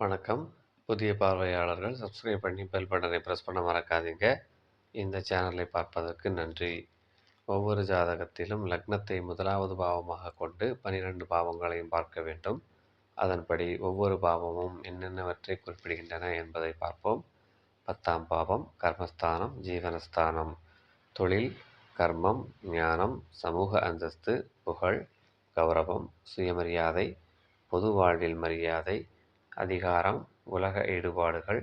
வணக்கம். புதிய பார்வையாளர்கள் சப்ஸ்கிரைப் பண்ணி பெல் பட்டனை ப்ரெஸ் பண்ண மறக்காதீங்க. இந்த சேனலை பார்ப்பதற்கு நன்றி. ஒவ்வொரு ஜாதகத்திலும் லக்னத்தை முதலாவது பாவமாக கொண்டு பனிரெண்டு பாவங்களையும் பார்க்க வேண்டும். அதன்படி ஒவ்வொரு பாவமும் என்னென்னவற்றை குறிப்பிடுகின்றன என்பதை பார்ப்போம். பத்தாம் பாவம் கர்மஸ்தானம் ஜீவனஸ்தானம். தொழில் கர்மம் ஞானம் சமூக அந்தஸ்து புகழ் கௌரவம் சுயமரியாதை பொது வாழ்வில் மரியாதை அதிகாரம் உலக ஈடுபாடுகள்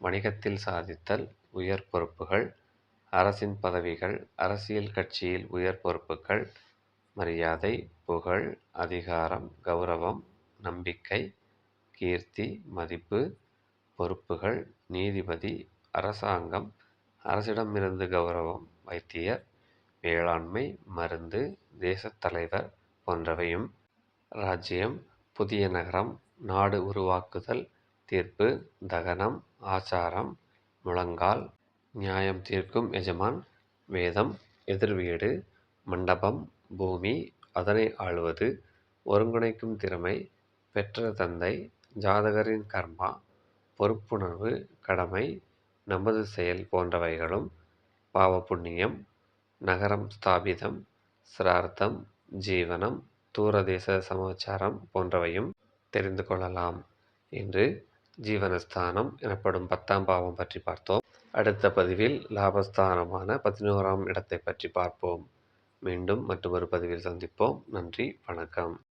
வணிகத்தில் சாதித்தல் உயர் பொறுப்புகள் அரசின் பதவிகள் அரசியல் கட்சியில் உயர் பொறுப்புகள் மரியாதை புகழ் அதிகாரம் கௌரவம் நம்பிக்கை கீர்த்தி மதிப்பு பொறுப்புகள் நீதிபதி அரசாங்கம் அரசிடமிருந்து கௌரவம் வைத்தியர் வேளாண்மை மருந்து தேசத் தலைவர் போன்றவையும். ராஜ்யம் புதிய நகரம் நாடு உருவாக்குதல் தீர்ப்பு தகனம் ஆச்சாரம் முழங்கால் நியாயம் தீர்க்கும் எஜமான் வேதம் எதிர்வீடு மண்டபம் பூமி அதனை ஆளுவது ஒருங்கிணைக்கும் திறமை பெற்ற தந்தை ஜாதகரின் கர்மா பொறுப்புணர்வு கடமை நமது செயல் போன்றவைகளும் பாவ புண்ணியம் நகரம் ஸ்தாபிதம் சிரார்த்தம் ஜீவனம் தூரதேச சமாச்சாரம் போன்றவையும் தெரிந்து கொள்ளலாம் இன்று ஜீவனஸ்தானம் எனப்படும் பத்தாம் பாவம் பற்றி பார்த்தோம். அடுத்த பதிவில் லாபஸ்தானமான பதினோராம் இடத்தை பற்றி பார்ப்போம். மீண்டும் மற்றொரு பதிவில் சந்திப்போம். நன்றி வணக்கம்.